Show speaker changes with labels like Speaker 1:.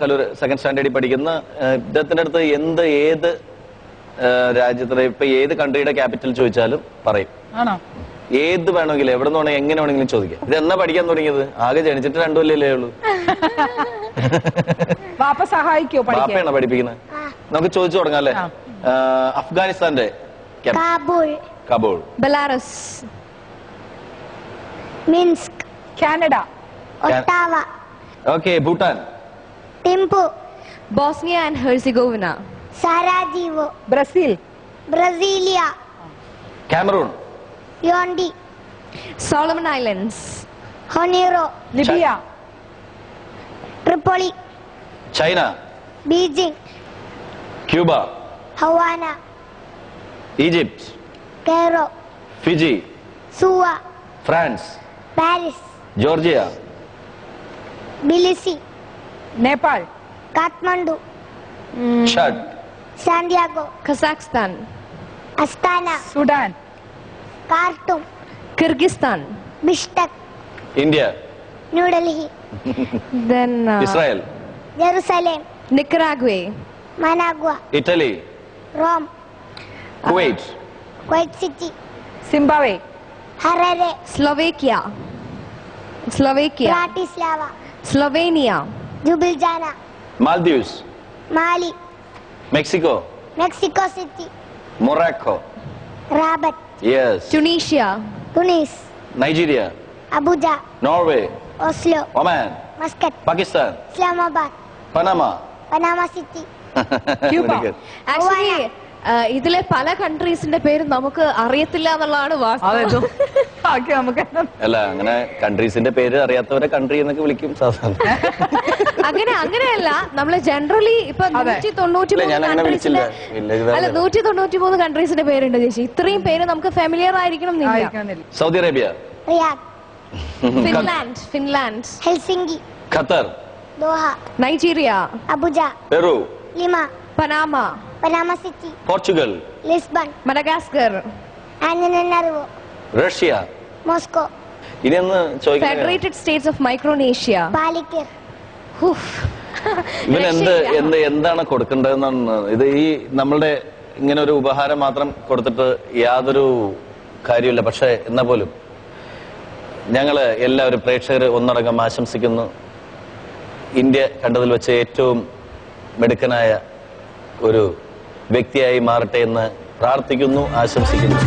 Speaker 1: Kaloor second സ്റ്റാൻഡേർഡിൽ പഠിക്കുന്ന ഇദ്ദേഹത്തിന്റെ അടുത്ത് എന്ത് ഏത് രാജ്യത്തിലെ ഇപ്പൊ ഏത് കൺട്രിയുടെ ക്യാപിറ്റൽ ചോദിച്ചാലും പറയും.
Speaker 2: ആണോ?
Speaker 1: ഏത് വേണമെങ്കിലും എവിടെ നിന്ന് വേണമെങ്കിൽ എങ്ങനെ വേണമെങ്കിലും ചോദിക്കാം. ഇത് എന്നാ പഠിക്കാൻ തുടങ്ങിയത്? ആകെ ജനിച്ചിട്ട് രണ്ടു കൊല്ലല്ലേ ഉള്ളൂ.
Speaker 2: സഹായിക്കോ
Speaker 1: ബാപ്പയാണോ പഠിപ്പിക്കുന്നത് നമുക്ക് ചോദിച്ചു തുടങ്ങാം അല്ലേ? അഫ്ഗാനിസ്ഥാന്റെ
Speaker 3: Kabul.
Speaker 1: Kabul.
Speaker 4: Belarus.
Speaker 3: Minsk.
Speaker 2: Canada.
Speaker 3: Ottawa.
Speaker 1: Okay Bhutan.
Speaker 3: Thimphu
Speaker 4: Bosnia and Herzegovina.
Speaker 3: Sarajevo
Speaker 2: Brazil.
Speaker 3: Brasilia.
Speaker 1: Cameroon.
Speaker 3: Yaounde.
Speaker 4: Solomon Islands.
Speaker 3: Honiara.
Speaker 2: Libya.
Speaker 3: Tripoli.
Speaker 1: China.
Speaker 3: Beijing
Speaker 1: Cuba.
Speaker 3: Havana.
Speaker 1: Egypt.
Speaker 3: Cairo.
Speaker 1: Fiji.
Speaker 3: Suva.
Speaker 1: France.
Speaker 3: Paris.
Speaker 1: Georgia.
Speaker 3: Tbilisi.
Speaker 2: Nepal.
Speaker 3: Kathmandu.
Speaker 1: Shad.
Speaker 3: San
Speaker 4: Diego.
Speaker 3: Kazakhstan.
Speaker 2: Astana.
Speaker 3: Sudan.
Speaker 4: Khartoum.
Speaker 3: Kyrgyzstan.
Speaker 1: Bishkek.
Speaker 3: India.
Speaker 4: New
Speaker 1: Delhi.
Speaker 3: then
Speaker 4: uh,
Speaker 3: Israel.
Speaker 1: Jerusalem.
Speaker 3: Nicaragua.
Speaker 1: Managua.
Speaker 3: Italy. Rome.
Speaker 2: Kuwait.
Speaker 3: Kuwait
Speaker 4: City. Zimbabwe.
Speaker 3: Harare.
Speaker 4: Slovakia.
Speaker 3: Slovakia.
Speaker 1: Bratislava. Slovenia.
Speaker 3: Mali.
Speaker 1: Mexico.
Speaker 3: Mexico City.
Speaker 1: Morocco.
Speaker 3: Rabat
Speaker 1: yes
Speaker 4: Tunisia.
Speaker 3: Tunis
Speaker 1: Nigeria.
Speaker 3: Abuja.
Speaker 1: Norway.
Speaker 3: Oslo.
Speaker 1: Oman.
Speaker 3: Muscat.
Speaker 1: Pakistan.
Speaker 3: Islamabad.
Speaker 1: Panama.
Speaker 3: Panama City.
Speaker 2: Cuba.
Speaker 1: Very good.
Speaker 4: Actually ഇതിലെ പല കൺട്രീസിന്റെ പേര് നമുക്ക് അറിയത്തില്ല എന്നുള്ളതാണ് വാസ്തവം.
Speaker 2: ബാക്കി നമുക്ക്
Speaker 1: അല്ല അങ്ങനെ കൺട്രീസിന്റെ പേര് അറിയാത്തവരെ കൺട്രി എന്നൊക്കെ വിളിക്കും സാധാരണ.
Speaker 4: അങ്ങനെ അങ്ങനെയല്ല. നമ്മൾ ജനറലി ഇപ്പൊ. നൂറ്റി തൊണ്ണൂറ്റി മൂന്ന് അല്ല നൂറ്റി തൊണ്ണൂറ്റി മൂന്ന് കൺട്രീസിന്റെ പേരുണ്ട് ചേച്ചി. ഇത്രയും പേര് നമുക്ക് ഫെമിലിയർ ആയിരിക്കണം
Speaker 1: Saudi Arabia.
Speaker 3: Riyadh.
Speaker 4: Finland Finland.
Speaker 3: Helsinki
Speaker 1: Qatar.
Speaker 3: Doha.
Speaker 4: Nigeria.
Speaker 3: Abuja.
Speaker 1: Peru.
Speaker 3: Lima.
Speaker 4: Panama.
Speaker 3: Panama City.
Speaker 1: Portugal.
Speaker 3: Lisbon.
Speaker 4: Madagascar.
Speaker 1: Russia.
Speaker 3: Moscow.
Speaker 1: ഇനി ഒന്ന്
Speaker 4: Federated States of Micronesia
Speaker 3: Palikir
Speaker 1: ഇവൻ എന്ത് എന്ത് എന്താണ് കൊടുക്കേണ്ടതെന്നാണ്? ഇത് ഈ നമ്മളുടെ ഇങ്ങനെ ഒരു ഉപഹാരം മാത്രം കൊടുത്തിട്ട് യാതൊരു കാര്യമില്ല പക്ഷെ എന്നാ പോലും ഞങ്ങൾ എല്ലാവരും പ്രേക്ഷകർ ഒന്നടങ്കം ആശംസിക്കുന്നു. ഇന്ത്യ കണ്ടതിൽ വെച്ച് ഏറ്റവും മിടുക്കനായ ഒരു വ്യക്തിയായി മാറട്ടെ എന്ന് പ്രാർത്ഥിക്കുന്നു ആശംസിക്കുന്നു.